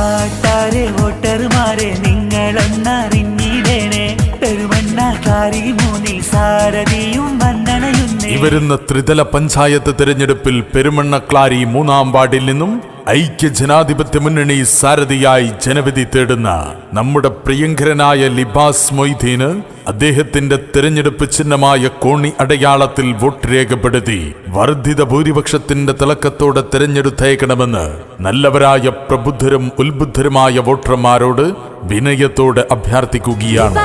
നാട്ടാരെ വോട്ടർമാരെ നിങ്ങളൊന്നറിഞ്ഞിടേണേ. കാരി മൂന്നിൽ സാരഥിയും വന്ദനയുന്നേ ഈ വരുന്ന ത്രിതല പഞ്ചായത്ത് തിരഞ്ഞെടുപ്പിൽ പെരുമണ്ണക്ലാരി മൂന്നാം വാർഡിൽ നിന്നും ഐക്യ ജനാധിപത്യ മുന്നണി സാരഥിയായി ജനവിധി തേടുന്ന നമ്മുടെ പ്രിയങ്കരനായ ലിബാസ് മൊയ്തീന് അദ്ദേഹത്തിന്റെ തിരഞ്ഞെടുപ്പ് ചിഹ്നമായ കോണി അടയാളത്തിൽ വോട്ട് രേഖപ്പെടുത്തി വർദ്ധിത ഭൂരിപക്ഷത്തിന്റെ തിളക്കത്തോടെ തിരഞ്ഞെടുത്തേക്കണമെന്ന് നല്ലവരായ പ്രബുദ്ധരും ഉത്ബുദ്ധരുമായ വോട്ടർമാരോട് വിനയത്തോടെ അഭ്യർത്ഥിക്കുകയാണ്.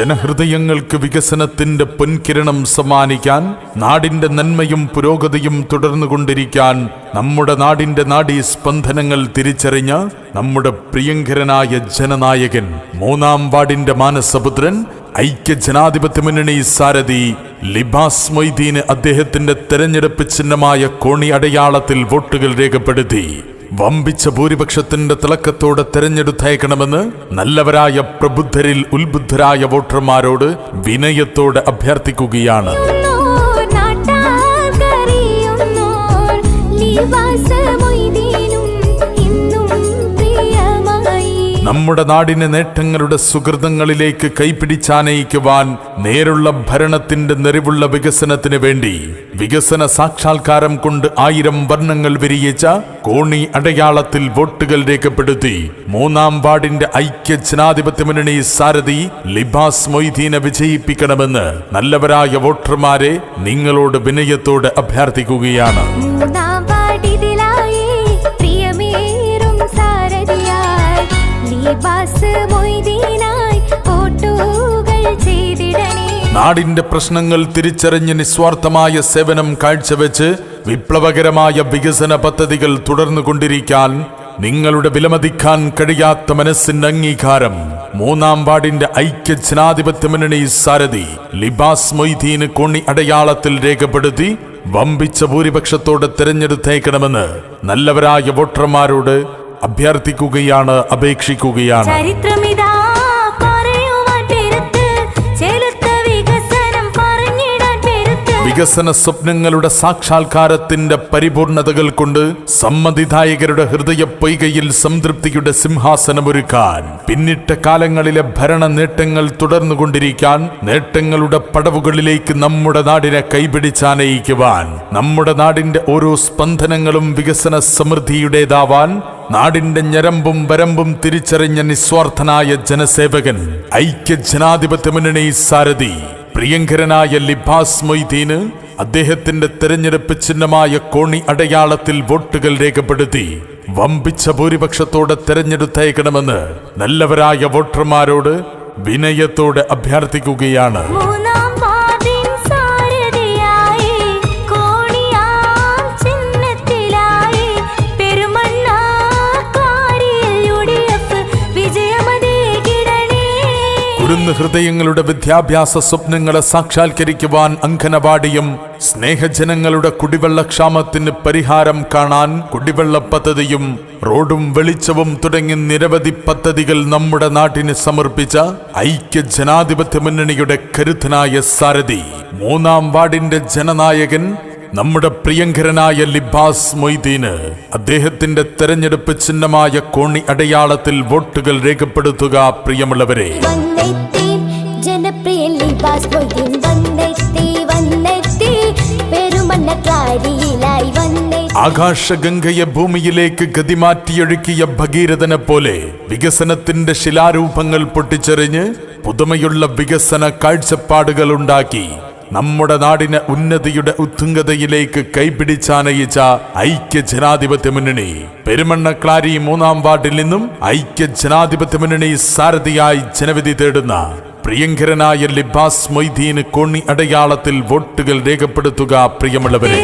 ജനഹൃദയങ്ങൾക്ക് വികസനത്തിന്റെ പൊൻകിരണം സമ്മാനിക്കാൻ നാടിന്റെ നന്മയും പുരോഗതിയും തുടർന്നുകൊണ്ടിരിക്കാൻ നമ്മുടെ നാടിന്റെ നാടീ സ്പന്ദനങ്ങൾ തിരിച്ചറിഞ്ഞ നമ്മുടെ പ്രിയങ്കരനായ ജനനായകൻ മൂന്നാം വാർഡിന്റെ മാനസപുത്രൻ ഐക്യ ജനാധിപത്യ മുന്നണി സാരഥി ലിബാസ് മൊയ്തീന് അദ്ദേഹത്തിന്റെ തെരഞ്ഞെടുപ്പ് ചിഹ്നമായ കോണി അടയാളത്തിൽ വോട്ടുകൾ രേഖപ്പെടുത്തി. വമ്പിച്ച ഭൂരിപക്ഷത്തിന്റെ തിളക്കത്തോടെ തെരഞ്ഞെടുത്തയക്കണമെന്ന് നല്ലവരായ പ്രബുദ്ധരിൽ ഉത്ബുദ്ധരായ വോട്ടർമാരോട് വിനയത്തോടെ അഭ്യർത്ഥിക്കുകയാണ്. നമ്മുടെ നാടിനെ നേട്ടങ്ങളുടെ സുഹൃതങ്ങളിലേക്ക് കൈപിടിച്ചാനയിക്കുവാൻ നേരുള്ള ഭരണത്തിന്റെ നിറവുള്ള വികസനത്തിന് വേണ്ടി വികസന സാക്ഷാത്കാരം കൊണ്ട് ആയിരം വർണങ്ങൾ വിരിയിച്ച കോണി അടയാളത്തിൽ വോട്ടുകൾ രേഖപ്പെടുത്തി മൂന്നാം വാർഡിന്റെ ഐക്യ ജനാധിപത്യ മുന്നണി സാരഥി ലിബാസ് മൊയ്തീനെ വിജയിപ്പിക്കണമെന്ന് നല്ലവരായ വോട്ടർമാരെ നിങ്ങളോട് വിനയത്തോട് അഭ്യർത്ഥിക്കുകയാണ്. നാടിന്റെ പ്രശ്നങ്ങൾ തിരിച്ചറിഞ്ഞ് നിസ്വാർത്ഥമായ സേവനം കാഴ്ചവെച്ച് വിപ്ലവകരമായ വികസന പദ്ധതികൾ തുടർന്നു കൊണ്ടിരിക്കാൻ നിങ്ങളുടെ വിലമതിക്കാൻ കഴിയാത്ത മനസ്സിന്റെ അംഗീകാരം. മൂന്നാം വാർഡിന്റെ ഐക്യ ജനാധിപത്യ മുന്നണി സാരഥി ലിബാസ് മൊയ്തീന് കോണി അടയാളത്തിൽ രേഖപ്പെടുത്തി വമ്പിച്ച ഭൂരിപക്ഷത്തോടെ തിരഞ്ഞെടുത്തേക്കണമെന്ന് നല്ലവരായ വോട്ടർമാരോട് അഭ്യർത്ഥിക്കുകയാണ് അപേക്ഷിക്കുകയാണ്. ചരിത്രമിതാ വികസന സ്വപ്നങ്ങളുടെ സാക്ഷാത്കാരത്തിന്റെ പരിപൂർണതകൾ കൊണ്ട് സമ്മതിദായകരുടെ ഹൃദയ പൊയ്കയിൽ സംതൃപ്തിയുടെ സിംഹാസനമൊരുക്കാൻ പിന്നിട്ട കാലങ്ങളിലെ ഭരണ നേട്ടങ്ങൾ തുടർന്നുകൊണ്ടിരിക്കാൻ നേട്ടങ്ങളുടെ പടവുകളിലേക്ക് നമ്മുടെ നാടിനെ കൈപിടിച്ചാനയിക്കുവാൻ നമ്മുടെ നാടിന്റെ ഓരോ സ്പന്ദനങ്ങളും വികസന സമൃദ്ധിയുടേതാവാൻ നാടിന്റെ ഞരമ്പും വരമ്പും തിരിച്ചറിഞ്ഞ നിസ്വാർത്ഥനായ ജനസേവകൻ ഐക്യ ജനാധിപത്യ മുന്നണി സാരഥി പ്രിയങ്കരനായ ലിബാസ് മൊയ്തീന് അദ്ദേഹത്തിന്റെ തെരഞ്ഞെടുപ്പ് ചിഹ്നമായ കോണി അടയാളത്തിൽ വോട്ടുകൾ രേഖപ്പെടുത്തി വമ്പിച്ച ഭൂരിപക്ഷത്തോടെ തെരഞ്ഞെടുത്തയക്കണമെന്ന് നല്ലവരായ വോട്ടർമാരോട് വിനയത്തോടെ അഭ്യർത്ഥിക്കുകയാണ്. കുരുന്ന് ഹൃദയങ്ങളുടെ വിദ്യാഭ്യാസ സ്വപ്നങ്ങളെ സാക്ഷാത്കരിക്കുവാൻ അങ്കനവാടിയും സ്നേഹജനങ്ങളുടെ കുടിവെള്ളക്ഷാമത്തിന് പരിഹാരം കാണാൻ കുടിവെള്ള പദ്ധതിയും റോഡും വെളിച്ചവും തുടങ്ങി നിരവധി പദ്ധതികൾ നമ്മുടെ നാട്ടിന് സമർപ്പിച്ച ഐക്യ ജനാധിപത്യ മുന്നണിയുടെ കരുത്തനായ സാരഥി. മൂന്നാം വാർഡിന്റെ ജനനായകൻ നമ്മുടെ പ്രിയങ്കരനായ ലിബാസ് മൊയ്തീന് അദ്ദേഹത്തിന്റെ തെരഞ്ഞെടുപ്പ് ചിഹ്നമായ കോണി അടയാളത്തിൽ വോട്ടുകൾ രേഖപ്പെടുത്തുക പ്രിയമുള്ളവരെ. ജനപ്രിയ ലിബാസ് മൊയ്തീൻ വന്നെത്തി വന്നെത്തി പെരുമണ്ണക്കാരിയിലായി വന്നെത്തി. ആകാശഗംഗയെ ഭൂമിയിലേക്ക് ഗതിമാറ്റിയൊഴുക്കിയ ഭഗീരഥനെ പോലെ വികസനത്തിന്റെ ശിലാരൂപങ്ങൾ പൊട്ടിച്ചെറിഞ്ഞ് പുതുമയുള്ള വികസന കാഴ്ചപ്പാടുകൾ ഉണ്ടാക്കി. നമ്മുടെ നാടിനെ ഉന്നതിയുടെ ഉത്തുംഗതയിലേക്ക് കൈപിടിച്ചാനയിച്ച ഐക്യ ജനാധിപത്യ മുന്നണി പെരുമണ്ണക്ലാരി മൂന്നാം വാർഡിൽ നിന്നും ഐക്യ ജനാധിപത്യ മുന്നണി സാരഥിയായി ജനവിധി തേടുന്ന പ്രിയങ്കരനായ ലിബാസ് മൊയ്തീന് കോണി അടയാളത്തിൽ വോട്ടുകൾ രേഖപ്പെടുത്തുക പ്രിയമുള്ളവരെ.